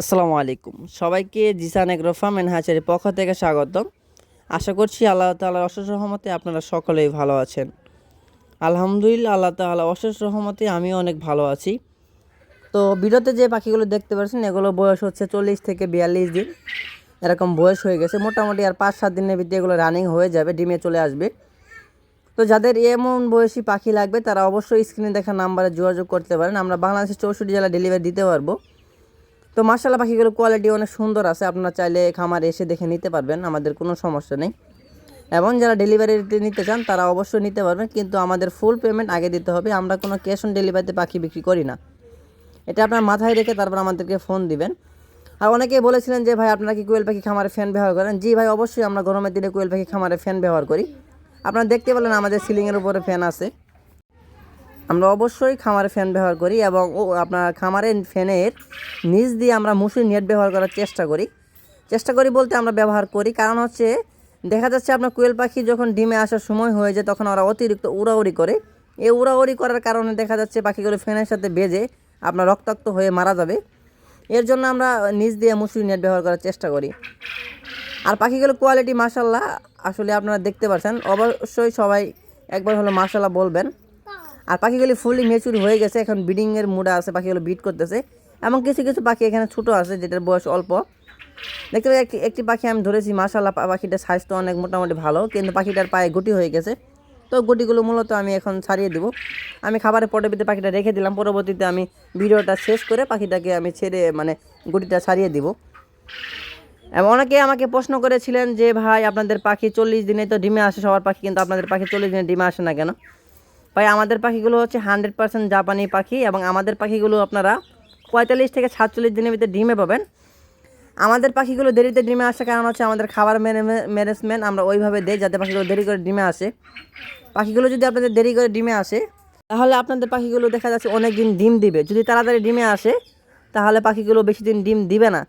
আসসালামু আলাইকুম। সবাইকে জিসান এগ্রো ফার্ম অ্যান্ড হ্যাচারির পক্ষ থেকে স্বাগতম। আশা করছি আল্লাহ তাআলার অশেষ রহমতে আপনারা সকলেই ভালো আছেন। আলহামদুলিল্লাহ আল্লাহ তাআলা অশেষ রহমতে আমিও অনেক ভালো আছি। তো ভিডিওতে যে পাখিগুলো দেখতে পাচ্ছেন, এগুলো বয়স হচ্ছে চল্লিশ থেকে বিয়াল্লিশ দিন। এরকম বয়স হয়ে গেছে, মোটামুটি আর পাঁচ সাত দিনের ভিতরে এগুলো রানিং হয়ে যাবে, ডিমে চলে আসবে। তো যাদের এমন বয়সী পাখি লাগবে, তারা অবশ্যই স্ক্রিনে দেখা নাম্বারে যোগাযোগ করতে পারেন। আমরা বাংলাদেশের চৌষট্টি জেলা ডেলিভারি দিতে পারব। তো মার্শাল্লাহ পাখিগুলোর কোয়ালিটি অনেক সুন্দর আছে। আপনারা চাইলে খামারে এসে দেখে নিতে পারবেন, আমাদের কোনো সমস্যা নেই। এবং যারা ডেলিভারিতে নিতে চান, তারা অবশ্যই নিতে পারবেন, কিন্তু আমাদের ফুল পেমেন্ট আগে দিতে হবে। আমরা কোনো ক্যাশ অন ডেলিভারিতে পাখি বিক্রি করি না। এটা আপনার মাথায় রেখে তারপর আমাদেরকে ফোন দিবেন। আর অনেকেই বলেছিলেন যে, ভাই, আপনারা কি কোয়েল পাখি খামারে ফ্যান ব্যবহার করেন? জি ভাই, অবশ্যই আমরা গরমের দিনে কোয়েল পাখি খামারে ফ্যান ব্যবহার করি। আপনারা দেখতে পেলেন আমাদের সিলিংয়ের উপরে ফ্যান আছে। আমরা অবশ্যই খামারে ফ্যান ব্যবহার করি এবং আপনার খামারের ফ্যানের নিচ দিয়ে আমরা মুসুরি নেট ব্যবহার করার চেষ্টা করি। চেষ্টা করি বলতে আমরা ব্যবহার করি, কারণ হচ্ছে দেখা যাচ্ছে আপনার কোয়েল পাখি যখন ডিমে আসার সময় হয়ে যায় তখন ওরা অতিরিক্ত উড়াউড়ি করে। এই উড়াউড়ি করার কারণে দেখা যাচ্ছে পাখিগুলো ফ্যানের সাথে বেজে আপনার রক্তাক্ত হয়ে মারা যাবে। এর জন্য আমরা নিচ দিয়ে মুসুরি নেট ব্যবহার করার চেষ্টা করি। আর পাখিগুলো কোয়ালিটি মাসাল্লাহ আসলে আপনারা দেখতে পাচ্ছেন অবশ্যই সবাই একবার হলো মাসাল্লাহ বলবেন। আর পাখিগুলি ফুললি মেচুর হয়ে গেছে, এখন ব্রিডিংয়ের মুডে আছে, পাখিগুলো বিট করতেছে। এবং কিছু কিছু পাখি এখানে ছোটো আছে, যেটার বয়স অল্প। দেখতে পাচ্ছি একটি পাখি আমি ধরেছি মাসাল্লাহ পাখিটার তো অনেক মোটামুটি ভালো, কিন্তু পাখিটার পায়ে গুটি হয়ে গেছে। তো গুটিগুলো মূলত আমি এখন ছাড়িয়ে দেবো। আমি খাবারের পটের ভিতরে পাখিটা রেখে দিলাম, পরবর্তীতে আমি ভিডিওটা শেষ করে পাখিটাকে আমি ছেড়ে মানে গুটিটা ছাড়িয়ে দিব। এবং অনেকে আমাকে প্রশ্ন করেছিলেন যে, ভাই, আপনাদের পাখি চল্লিশ দিনে তো ডিমে আসে, সবার পাখি কিন্তু আপনাদের পাখি চল্লিশ দিনে ডিমে আসে না কেন? ভাই, আমাদের পাখিগুলো হচ্ছে হান্ড্রেড পার্সেন্ট জাপানি পাখি এবং আমাদের পাখিগুলো আপনারা পঁয়তাল্লিশ থেকে সাতচল্লিশ দিনের ভিতরে ডিমে পাবেন। আমাদের পাখিগুলো দেরিতে ডিমে আসে, কারণ হচ্ছে আমাদের খাবার ম্যানেজমেন্ট আমরা ওইভাবে দেই যাতে পাখিগুলো দেরি করে ডিমে আসে। পাখিগুলো যদি আপনাদের দেরি করে ডিমে আসে, তাহলে আপনাদের পাখিগুলো দেখা যাচ্ছে অনেক দিন ডিম দিবে। যদি তাড়াতাড়ি ডিমে আসে, তাহলে পাখিগুলো বেশি দিন ডিম দিবে না।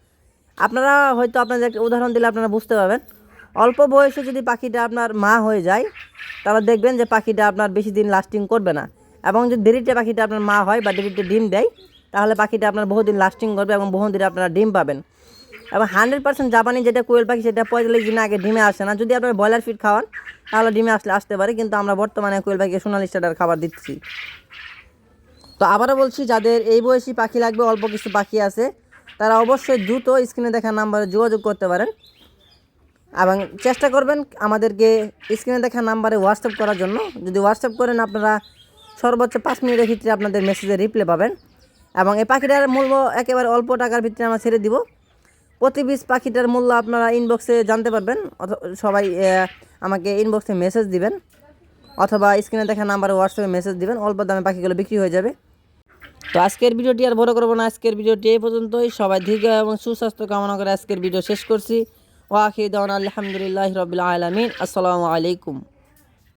আপনারা হয়তো আপনাদের একটা উদাহরণ দিলে আপনারা বুঝতে পারবেন। অল্প বয়সে যদি পাখিটা আপনার মা হয়ে যায়, তাহলে দেখবেন যে পাখিটা আপনার বেশি দিন লাস্টিং করবে না। এবং যদি দেরিতে পাখিটা আপনার মা হয় বা দেরিতে ডিম দেয়, তাহলে পাখিটা আপনার বহুদিন লাস্টিং করবে এবং বহুদিন আপনারা ডিম পাবেন। এবং হান্ড্রেড পার্সেন্ট জাপানি যেটা কোয়েল পাখি, সেটা পঁয়তাল্লিশ দিন আগে ডিমে আসে না। যদি আপনার ব্রয়লার ফিট খাওয়ান, তাহলে ডিমে আসলে আসতে পারে, কিন্তু আমরা বর্তমানে কোয়েল পাখিকে সোনালি স্টার্টার খাবার দিচ্ছি। তো আবারও বলছি, যাদের এই বয়সী পাখি লাগবে, অল্প কিছু পাখি আছে, তারা অবশ্যই দ্রুত স্ক্রিনে দেখা নাম্বারে যোগাযোগ করতে পারেন। এবং চেষ্টা করবেন আমাদেরকে স্ক্রিনে দেখা নাম্বারে হোয়াটসঅ্যাপ করার জন্য। যদি হোয়াটসঅ্যাপ করেন, আপনারা সর্বোচ্চ পাঁচ মিনিটের ভিতরে আপনাদের মেসেজে রিপ্লাই পাবেন। এবং এই পাখিটার মূল্য একেবারে অল্প টাকার ভিতরে আমরা ছেড়ে দিব। প্রতি পিস পাখিটার মূল্য আপনারা ইনবক্সে জানতে পারবেন। সবাই আমাকে ইনবক্সে মেসেজ দিবেন। অথবা স্ক্রিনে দেখা নাম্বারে হোয়াটসঅ্যাপে মেসেজ দিবেন। অল্প দামে পাখিগুলো বিক্রি হয়ে যাবে। তো আজকের ভিডিওটি আর বড় করব না। আজকের ভিডিওটি এই পর্যন্তই। সবাই দীর্ঘ এবং সুস্বাস্থ্য কামনা করে আজকের ভিডিও শেষ করছি। ওয়াকি দাওয়ান আলহামদুলিল্লাহ রবিল আলমিন আসসালামু আলাইকুম